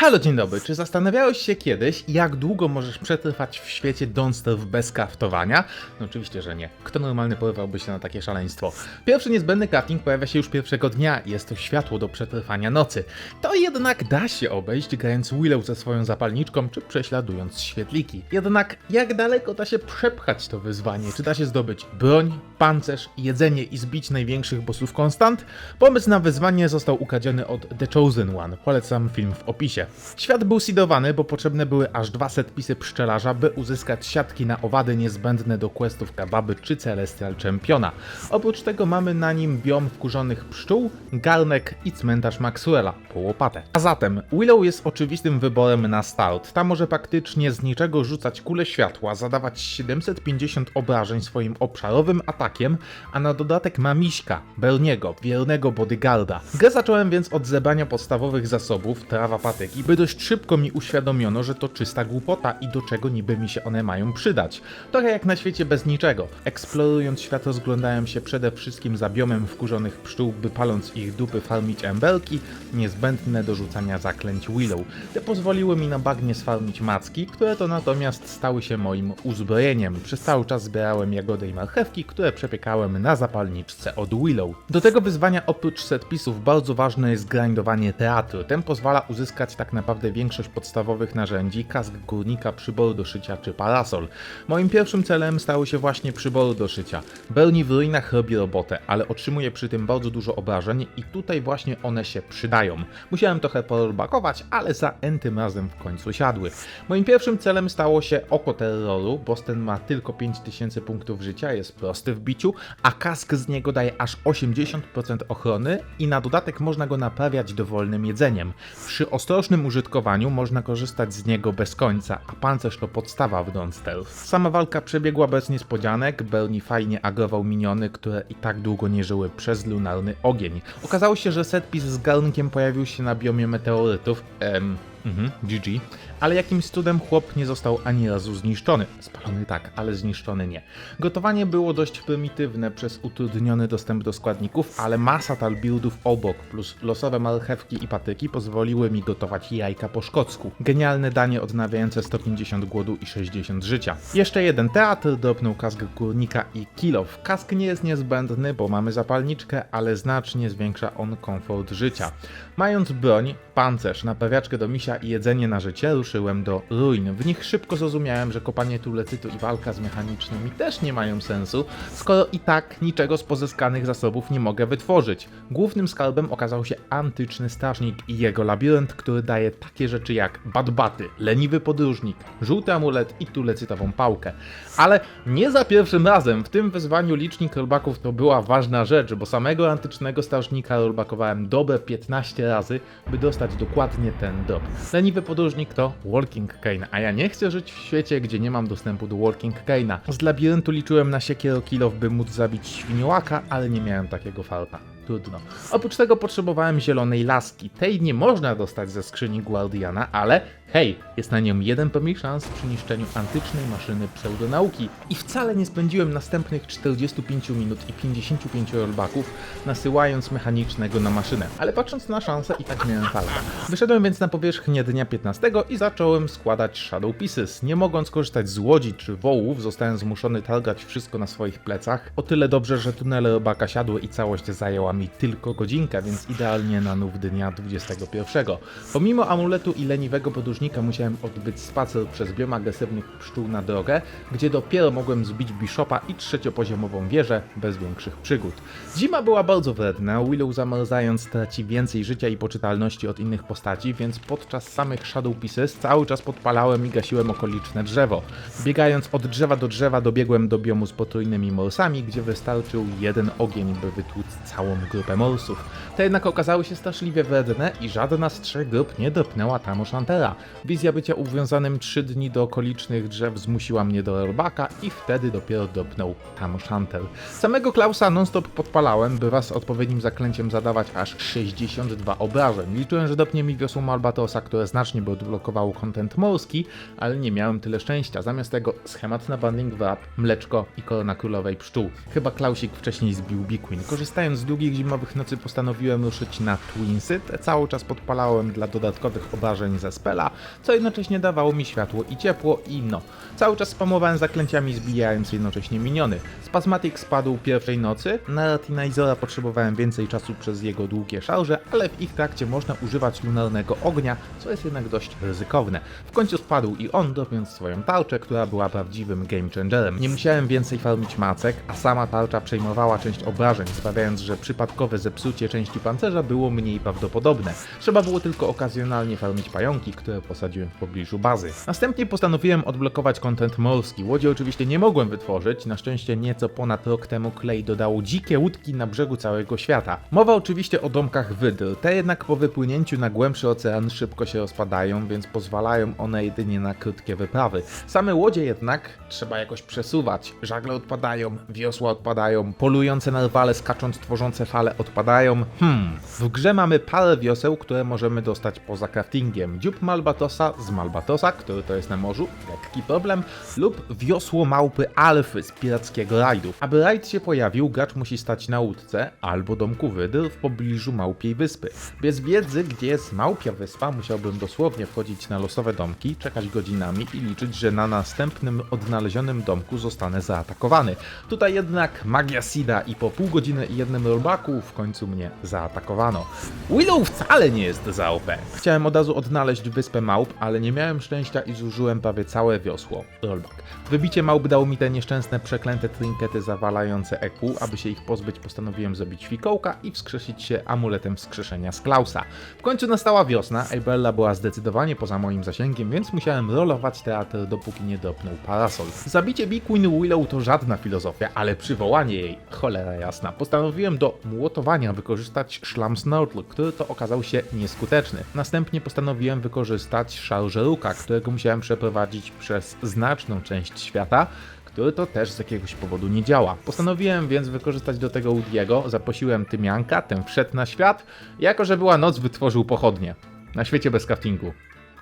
Halo, dzień dobry. Czy zastanawiałeś się kiedyś, jak długo możesz przetrwać w świecie Don't bez kraftowania? No oczywiście, że nie. Kto normalny porywałby się na takie szaleństwo? Pierwszy niezbędny crafting pojawia się już pierwszego dnia jest to światło do przetrwania nocy. To jednak da się obejść grając Willow ze swoją zapalniczką, czy prześladując świetliki. Jednak jak daleko da się przepchać to wyzwanie? Czy da się zdobyć broń, pancerz, jedzenie i zbić największych bossów konstant? Pomysł na wyzwanie został ukradziony od The Chosen One. Polecam film w opisie. Świat był seedowany, bo potrzebne były aż dwa setpisy pszczelarza, by uzyskać siatki na owady niezbędne do questów kababy czy Celestial Championa. Oprócz tego mamy na nim biom wkurzonych pszczół, garnek i cmentarz Maxwella po łopatę. A zatem Willow jest oczywistym wyborem na start. Ta może praktycznie z niczego rzucać kule światła, zadawać 750 obrażeń swoim obszarowym atakiem, a na dodatek ma Miśka, Berniego, wiernego bodyguarda. Grę zacząłem więc od zebrania podstawowych zasobów, trawa patyki, by dość szybko mi uświadomiono, że to czysta głupota i do czego niby mi się one mają przydać. Trochę jak na świecie bez niczego. Eksplorując świat rozglądałem się przede wszystkim za biomem wkurzonych pszczół, by paląc ich dupy farmić embelki, niezbędne do rzucania zaklęć Willow. Te pozwoliły mi na bagnie sfarmić macki, które to natomiast stały się moim uzbrojeniem. Przez cały czas zbierałem jagody i marchewki, które przepiekałem na zapalniczce od Willow. Do tego wyzwania oprócz setpisów bardzo ważne jest grindowanie teatru. Ten pozwala uzyskać tak naprawdę większość podstawowych narzędzi, kask górnika, przyboru do szycia czy parasol. Moim pierwszym celem stały się właśnie przybory do szycia. Bernie w ruinach robi robotę, ale otrzymuje przy tym bardzo dużo obrażeń i tutaj właśnie one się przydają. Musiałem trochę porolbakować, ale za entym razem w końcu siadły. Moim pierwszym celem stało się oko terroru, boss ten ma tylko 5000 punktów życia, jest prosty w biciu, a kask z niego daje aż 80% ochrony i na dodatek można go naprawiać dowolnym jedzeniem. Przy ostrożnym użytkowaniu można korzystać z niego bez końca, a pancerz to podstawa w Don't Stealth. Sama walka przebiegła bez niespodzianek, Bernie fajnie agrował miniony, które i tak długo nie żyły przez lunarny ogień. Okazało się, że setpis z garnkiem pojawił się na biomie meteorytów, em, mhm, GG, ale jakimś cudem chłop nie został ani razu zniszczony. Spalony tak, ale zniszczony nie. Gotowanie było dość prymitywne przez utrudniony dostęp do składników, ale masa tal buildów obok, plus losowe marchewki i patyki pozwoliły mi gotować jajka po szkocku. Genialne danie odnawiające 150 głodu i 60 życia. Jeszcze jeden teatr dropnął kask górnika i kilof. Kask nie jest niezbędny, bo mamy zapalniczkę, ale znacznie zwiększa on komfort życia. Mając broń, pancerz, naprawiaczkę do misia i jedzenie na życie, ruszyłem do ruin. W nich szybko zrozumiałem, że kopanie tulecytu i walka z mechanicznymi też nie mają sensu, skoro i tak niczego z pozyskanych zasobów nie mogę wytworzyć. Głównym skarbem okazał się antyczny strażnik i jego labirynt, który daje takie rzeczy jak badbaty, leniwy podróżnik, żółty amulet i tulecytową pałkę. Ale nie za pierwszym razem. W tym wyzwaniu licznik rollbacków to była ważna rzecz, bo samego antycznego strażnika rollbackowałem dobre 15 razy, by dostać dokładnie ten drop. Leniwy podróżnik to Walking Cane, a ja nie chcę żyć w świecie, gdzie nie mam dostępu do Walking Cane'a. Z labiryntu liczyłem na siekiero kilow, by móc zabić świniołaka, ale nie miałem takiego farta. Trudno. Oprócz tego potrzebowałem zielonej laski. Tej nie można dostać ze skrzyni Guardiana, ale hej, jest na nią jeden pomniej szans przy niszczeniu antycznej maszyny pseudonauki. I wcale nie spędziłem następnych 45 minut i 55 rollbacków nasyłając mechanicznego na maszynę. Ale patrząc na szansę i tak miałem farta. Wyszedłem więc na powierzchnię dnia 15 i zacząłem składać Shadow Pieces. Nie mogąc korzystać z łodzi czy wołów, zostałem zmuszony targać wszystko na swoich plecach. O tyle dobrze, że tunele robaka siadły i całość zajęła mi tylko godzinkę, więc idealnie na nów dnia 21. Pomimo amuletu i leniwego podróżnika musiałem odbyć spacer przez biom agresywnych pszczół na drogę, gdzie dopiero mogłem zbić bishopa i trzeciopoziomową wieżę bez większych przygód. Zima była bardzo wredna, Willow zamarzając traci więcej życia i poczytalności od innych postaci, więc podczas samych Shadow Pieces cały czas podpalałem i gasiłem okoliczne drzewo. Biegając od drzewa do drzewa dobiegłem do biomu z potrójnymi morsami, gdzie wystarczył jeden ogień, by wytłuc całą grupę morsów. Te jednak okazały się straszliwie wredne i żadna z trzech grup nie dopnęła tam Oshantera. Wizja bycia uwiązanym trzy dni do okolicznych drzew zmusiła mnie do rollbacka i wtedy dopiero dopnął tam Oshanter. Samego Klausa non-stop podpalałem, by z odpowiednim zaklęciem zadawać aż 62 obrażeń. Liczyłem, że dopnie mi wiosło Albatrosa, które znacznie by odblokowało kontent morski, ale nie miałem tyle szczęścia. Zamiast tego schemat na banding wrap, mleczko i korona królowej pszczół. Chyba Klausik wcześniej zbił Bikuin. Korzystając z długich zimowych nocy postanowiłem ruszyć na Twinsy. Te cały czas podpalałem dla dodatkowych obrażeń ze spela, co jednocześnie dawało mi światło i ciepło i no. Cały czas spamowałem zaklęciami zbijając jednocześnie miniony. Spasmatic spadł pierwszej nocy, na Latinizera potrzebowałem więcej czasu przez jego długie szarże, ale w ich trakcie można używać lunarnego ognia, co jest jednak dość ryzykowne. W końcu spadł i on, dropiąc swoją tarczę, która była prawdziwym game changerem. Nie musiałem więcej farmić macek, a sama tarcza przejmowała część obrażeń, sprawiając, że przypadkowe zepsucie części pancerza było mniej prawdopodobne. Trzeba było tylko okazjonalnie farmić pająki, które posadziłem w pobliżu bazy. Następnie postanowiłem odblokować content morski. Łodzi oczywiście nie mogłem wytworzyć, na szczęście nieco ponad rok temu Clay dodało dzikie łódki na brzegu całego świata. Mowa oczywiście o domkach wydr, te jednak po wypłynięciu na głębszy ocean szybko się rozpadają, więc pozwalają one jedynie na krótkie wyprawy. Same łodzie jednak trzeba jakoś przesuwać. Żagle odpadają, wiosła odpadają, polujące narwale skacząc tworzące fale odpadają. Hmm, w grze mamy parę wioseł, które możemy dostać poza craftingiem. Dziób Malbatosa z Malbatosa, który to jest na morzu, lekki problem, lub wiosło małpy Alfy z pirackiego rajdu. Aby rajd się pojawił, gracz musi stać na łódce albo domku wydr w pobliżu Małpiej Wyspy. Bez wiedzy, gdzie jest Małpia Wyspa, musiałbym dosłownie wchodzić na losowe domki, czekać godzinami i liczyć, że na następnym odnalezionym domku zostanę zaatakowany. Tutaj jednak magia Sida i po pół godziny i jednym rollbacku w końcu mnie zaatakowano. Willow wcale nie jest za OP. Chciałem od razu odnaleźć wyspę małp, ale nie miałem szczęścia i zużyłem prawie całe wiosło. Rollback. Wybicie małp dało mi te nieszczęsne, przeklęte trinkety zawalające EQ. Aby się ich pozbyć, postanowiłem zrobić fikołka i wskrzesić się amuletem wskrzeszenia z Klausa. W końcu nastała wiosna, Była zdecydowanie poza moim zasięgiem, więc musiałem rolować teatr, dopóki nie dopnął parasol. Zabicie Big Queen Willow to żadna filozofia, ale przywołanie jej, cholera jasna. Postanowiłem do młotowania wykorzystać szlam Snortle, który to okazał się nieskuteczny. Następnie postanowiłem wykorzystać szarże Ruka, którego musiałem przeprowadzić przez znaczną część świata, który to też z jakiegoś powodu nie działa. Postanowiłem więc wykorzystać do tego Woody'ego, zaprosiłem Tymianka, ten wszedł na świat, jako że była noc wytworzył pochodnie. Na świecie bez craftingu.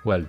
Well.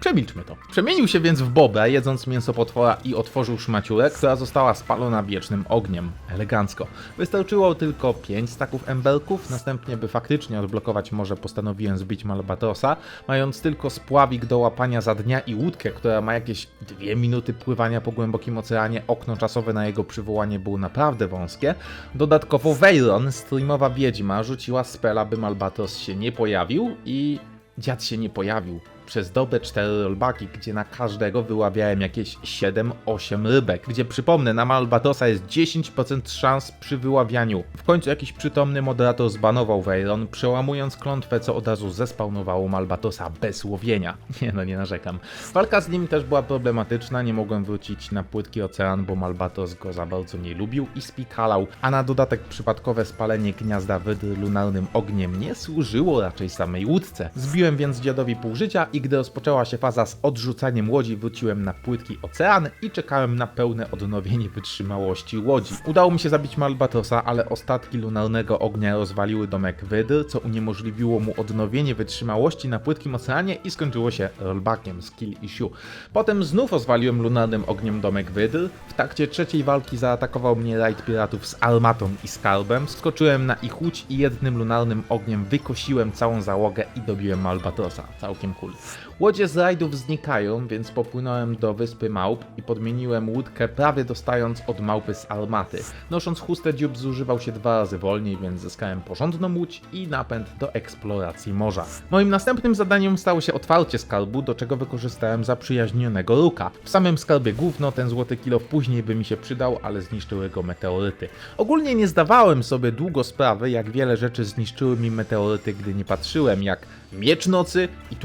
Przemilczmy to. Przemienił się więc w bobę, jedząc mięso potwora i otworzył szmaciurę, która została spalona wiecznym ogniem. Elegancko. Wystarczyło tylko 5 staków emberków, następnie by faktycznie odblokować morze postanowiłem zbić Malbatrosa, mając tylko spławik do łapania za dnia i łódkę, która ma jakieś 2 minuty pływania po głębokim oceanie, okno czasowe na jego przywołanie było naprawdę wąskie. Dodatkowo Veyron, streamowa wiedźma, rzuciła spela, by Malbatros się nie pojawił i dziad się nie pojawił przez dobę 4 rollbacki, gdzie na każdego wyławiałem jakieś 7-8 rybek, gdzie przypomnę, na Malbatosa jest 10% szans przy wyławianiu. W końcu jakiś przytomny moderator zbanował Veyron, przełamując klątwę, co od razu zespawnowało Malbatosa bez łowienia. Nie no, nie narzekam. Walka z nim też była problematyczna, nie mogłem wrócić na płytki ocean, bo Malbatos go za bardzo nie lubił i spikalał, a na dodatek przypadkowe spalenie gniazda wydry lunarnym ogniem nie służyło raczej samej łódce. Zbiłem więc dziadowi pół życia i gdy rozpoczęła się faza z odrzucaniem łodzi, wróciłem na płytki ocean i czekałem na pełne odnowienie wytrzymałości łodzi. Udało mi się zabić Malbatosa, ale ostatki lunarnego ognia rozwaliły domek wydr, co uniemożliwiło mu odnowienie wytrzymałości na płytkim oceanie i skończyło się rollbackiem z kill issue. Potem znów rozwaliłem lunarnym ogniem domek wydr. W trakcie trzeciej walki zaatakował mnie rajd piratów z armatą i skarbem. Skoczyłem na ich łódź i jednym lunarnym ogniem wykosiłem całą załogę i dobiłem Malbatosa. Całkiem cool. Łodzie z rajdów znikają, więc popłynąłem do wyspy małp i podmieniłem łódkę prawie dostając od małpy z armaty. Nosząc chustę dziób zużywał się dwa razy wolniej, więc zyskałem porządną łódź i napęd do eksploracji morza. Moim następnym zadaniem stało się otwarcie skarbu, do czego wykorzystałem zaprzyjaźnionego Ruka. W samym skarbie gówno, ten złoty kilo później by mi się przydał, ale zniszczyły go meteoryty. Ogólnie nie zdawałem sobie długo sprawy, jak wiele rzeczy zniszczyły mi meteoryty, gdy nie patrzyłem, jak Miecz Nocy i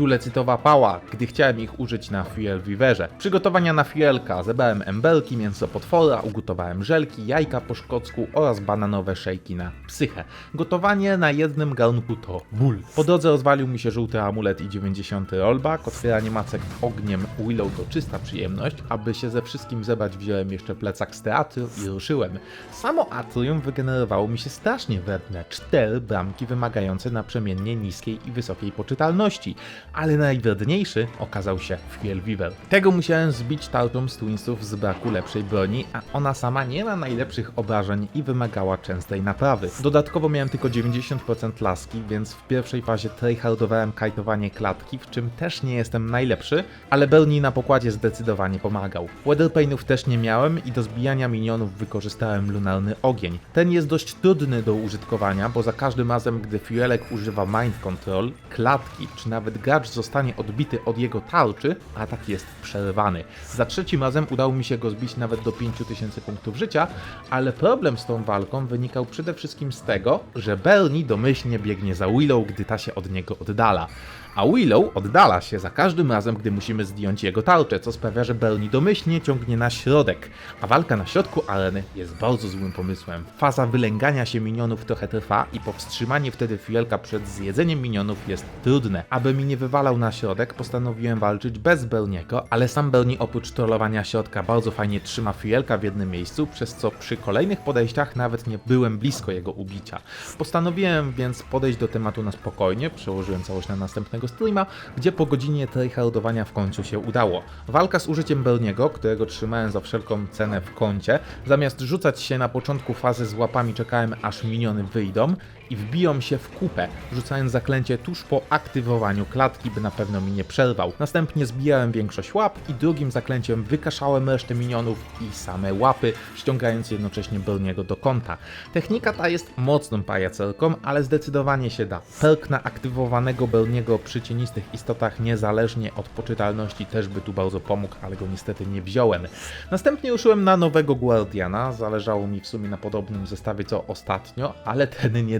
pała, gdy chciałem ich użyć na Fuel Weaverze. Przygotowania na Fuelka, zebrałem emberki, mięso potwora, ugotowałem żelki, jajka po szkocku oraz bananowe szejki na psychę. Gotowanie na jednym garnku to ból. Po drodze rozwalił mi się żółty amulet i 90 rollback, otwieranie macek ogniem Willow to czysta przyjemność, aby się ze wszystkim zebrać wziąłem jeszcze plecak z teatru i ruszyłem. Samo atrium wygenerowało mi się strasznie wredne, cztery bramki wymagające naprzemiennie niskiej i wysokiej poczytalności, ale najwredniejszy okazał się Fuel Weaver. Tego musiałem zbić tarczą z Twinsów z braku lepszej broni, a ona sama nie ma najlepszych obrażeń i wymagała częstej naprawy. Dodatkowo miałem tylko 90% laski, więc w pierwszej fazie tryhardowałem kajtowanie klatki, w czym też nie jestem najlepszy, ale Bernie na pokładzie zdecydowanie pomagał. Weatherpainów też nie miałem i do zbijania minionów wykorzystałem lunarny ogień. Ten jest dość trudny do użytkowania, bo za każdym razem, gdy Fuelek używa Mind Control, klatki czy nawet gracz zostanie odbity od jego tarczy, atak jest przerwany. Za trzecim razem udało mi się go zbić nawet do 5000 punktów życia, ale problem z tą walką wynikał przede wszystkim z tego, że Bernie domyślnie biegnie za Willow, gdy ta się od niego oddala. A Willow oddala się za każdym razem, gdy musimy zdjąć jego tarczę, co sprawia, że Bernie domyślnie ciągnie na środek, a walka na środku areny jest bardzo złym pomysłem. Faza wylęgania się minionów trochę trwa i powstrzymanie wtedy Fuelka przed zjedzeniem minionów jest trudne. Aby mi nie wywalał na środek, postanowiłem walczyć bez Berniego, ale sam Bernie oprócz trollowania środka bardzo fajnie trzyma Fuelka w jednym miejscu, przez co przy kolejnych podejściach nawet nie byłem blisko jego ubicia. Postanowiłem więc podejść do tematu na spokojnie, przełożyłem całość na następnego streama, gdzie po godzinie tryhardowania w końcu się udało. Walka z użyciem Berniego, którego trzymałem za wszelką cenę w kącie, zamiast rzucać się na początku fazy z łapami czekałem aż miniony wyjdą i wbiją się w kupę, rzucając zaklęcie tuż po aktywowaniu klatki, by na pewno mi nie przerwał. Następnie zbijałem większość łap i drugim zaklęciem wykaszałem resztę minionów i same łapy, ściągając jednocześnie Berniego do kąta. Technika ta jest mocną pajacerką, ale zdecydowanie się da. Perk na aktywowanego Berniego przy cienistych istotach niezależnie od poczytalności też by tu bardzo pomógł, ale go niestety nie wziąłem. Następnie ruszyłem na nowego Guardiana, zależało mi w sumie na podobnym zestawie co ostatnio, ale ten nie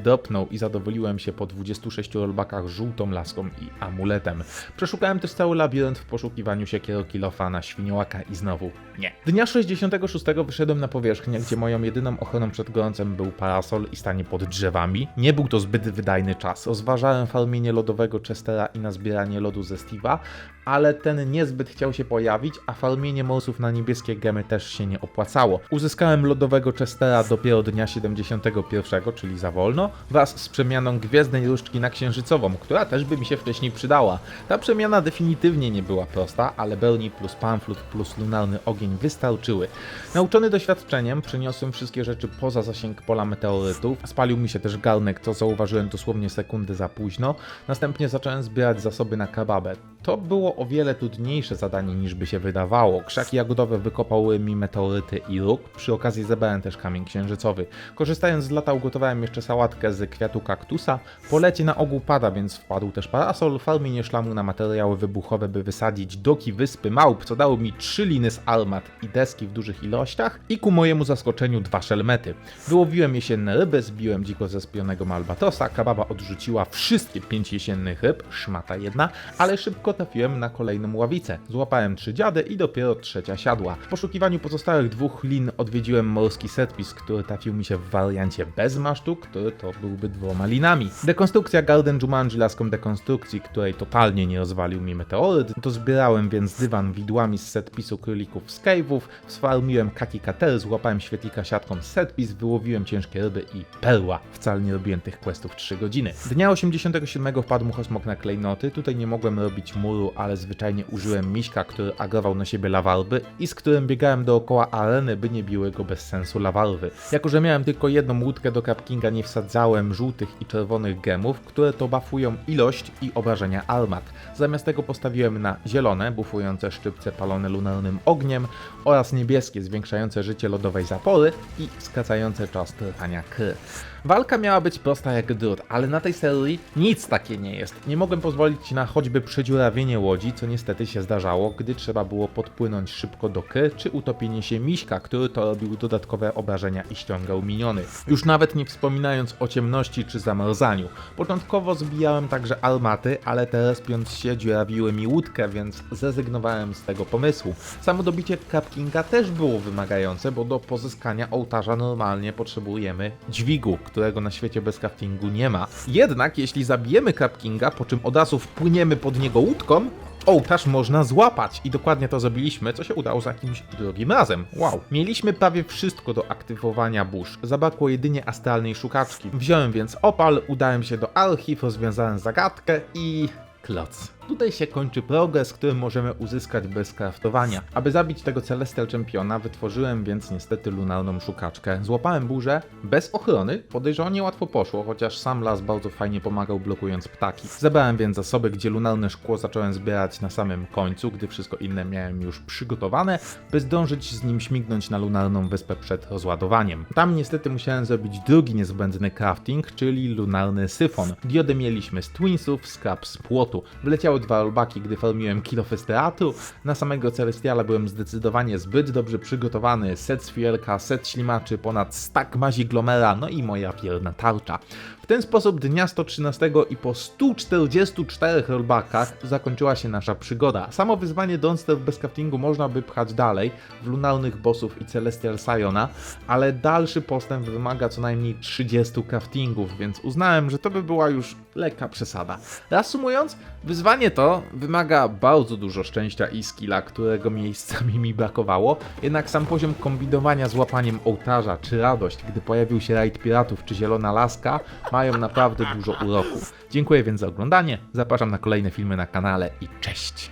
i zadowoliłem się po 26 rollbackach żółtą laską i amuletem. Przeszukałem też cały labirynt w poszukiwaniu się Kilofa na świniołaka i znowu nie. Dnia 66 wyszedłem na powierzchnię, gdzie moją jedyną ochroną przed gorącem był parasol i stanie pod drzewami. Nie był to zbyt wydajny czas. Rozważałem farmienie lodowego Chestera i na zbieranie lodu ze Steve'a, ale ten niezbyt chciał się pojawić, a farmienie morsów na niebieskie gemy też się nie opłacało. Uzyskałem lodowego Chestera dopiero dnia 71, czyli za wolno, wraz z przemianą gwiezdnej różdżki na księżycową, która też by mi się wcześniej przydała. Ta przemiana definitywnie nie była prosta, ale Bernie plus Pamflut plus lunarny ogień wystarczyły. Nauczony doświadczeniem przeniosłem wszystkie rzeczy poza zasięg pola meteorytów, spalił mi się też garnek, co zauważyłem dosłownie sekundy za późno, następnie zacząłem zbierać zasoby na kababę. To było o wiele trudniejsze zadanie niż by się wydawało. Krzaki jagodowe wykopały mi meteoryty i róg, przy okazji zebrałem też kamień księżycowy. Korzystając z lata ugotowałem jeszcze sałatkę z kwiatu kaktusa. Po lecie na ogół pada, więc wpadł też parasol, farmienie szlamu na materiały wybuchowe, by wysadzić doki wyspy małp, co dało mi trzy liny z armat i deski w dużych ilościach i ku mojemu zaskoczeniu dwa szelmety. Wyłowiłem jesienne ryby, zbiłem dziko zespionego malbatosa, kababa odrzuciła wszystkie pięć jesiennych ryb, szmata jedna, ale szybko trafiłem na kolejną ławicę. Złapałem trzy dziady i dopiero trzecia siadła. W poszukiwaniu pozostałych dwóch lin odwiedziłem morski setpis, który trafił mi się w wariancie bez masztu, który to byłby dwoma linami. Dekonstrukcja Garden Jumanji laską dekonstrukcji, której totalnie nie rozwalił mi meteoryt, to zbierałem więc dywan widłami z setpisu królików z cave'ów, sfarmiłem kaki katery, złapałem świetlika siatką z setpis, wyłowiłem ciężkie ryby i perła. Wcale nie robiłem tych questów 3 godziny. Dnia 87 wpadł mu smok na klejnoty, tutaj nie mogłem robić muru, ale zwyczajnie użyłem miśka, który agrował na siebie lawarby i z którym biegałem dookoła areny, by nie biły go bez sensu lawarwy. Jako, że miałem tylko jedną łódkę do Capkinga, nie wsadzałem żółtych i czerwonych gemów, które to buffują ilość i obrażenia armat. Zamiast tego postawiłem na zielone, buffujące szczypce palone lunarnym ogniem oraz niebieskie, zwiększające życie lodowej zapory i skracające czas trwania kry. Walka miała być prosta jak drut, ale na tej serii nic takie nie jest. Nie mogłem pozwolić na choćby przedziurawienie łodzi, co niestety się zdarzało, gdy trzeba było podpłynąć szybko do kry, czy utopienie się miśka, który to robił dodatkowe obrażenia i ściągał miniony. Już nawet nie wspominając o ciemności czy zamarzaniu. Początkowo zbijałem także armaty, ale te respiąc się dziurawiły mi łódkę, więc zrezygnowałem z tego pomysłu. Samo dobicie Capkinga też było wymagające, bo do pozyskania ołtarza normalnie potrzebujemy dźwigu, którego na świecie bez craftingu nie ma. Jednak jeśli zabijemy Capkinga, po czym od razu wpłyniemy pod niego łódką, ołtarz można złapać i dokładnie to zrobiliśmy, co się udało za jakimś drugim razem. Wow. Mieliśmy prawie wszystko do aktywowania burz. Zabrakło jedynie astralnej szukaczki. Wziąłem więc opal, udałem się do archiw, rozwiązałem zagadkę i... kloc. Tutaj się kończy progres, który możemy uzyskać bez craftowania. Aby zabić tego Celestial Championa, wytworzyłem więc niestety lunarną szukaczkę. Złapałem burzę bez ochrony, podejrzewam niełatwo poszło, chociaż sam las bardzo fajnie pomagał blokując ptaki. Zebrałem więc zasoby, gdzie lunarne szkło zacząłem zbierać na samym końcu, gdy wszystko inne miałem już przygotowane, by zdążyć z nim śmignąć na lunarną wyspę przed rozładowaniem. Tam niestety musiałem zrobić drugi niezbędny crafting, czyli lunarny syfon. Diodę mieliśmy z Twinsów, scrap z płotu. Wleciały dwa olbaki, gdy farmiłem kilofy z teatru. Na samego Celestiala byłem zdecydowanie zbyt dobrze przygotowany. Set z fielka, set ślimaczy, ponad stack mazi glomera, no i moja wierna tarcza. Ten sposób dnia 113 i po 144 rollbackach zakończyła się nasza przygoda. Samo wyzwanie Don't bez craftingu można by pchać dalej w lunarnych bossów i Celestial Siona, ale dalszy postęp wymaga co najmniej 30 craftingów, więc uznałem, że to by była już lekka przesada. Reasumując, wyzwanie to wymaga bardzo dużo szczęścia i skilla, którego miejscami mi brakowało, jednak sam poziom kombinowania z łapaniem ołtarza, czy radość, gdy pojawił się rajd piratów, czy zielona laska, mają naprawdę dużo uroku. Dziękuję więc za oglądanie, zapraszam na kolejne filmy na kanale i cześć!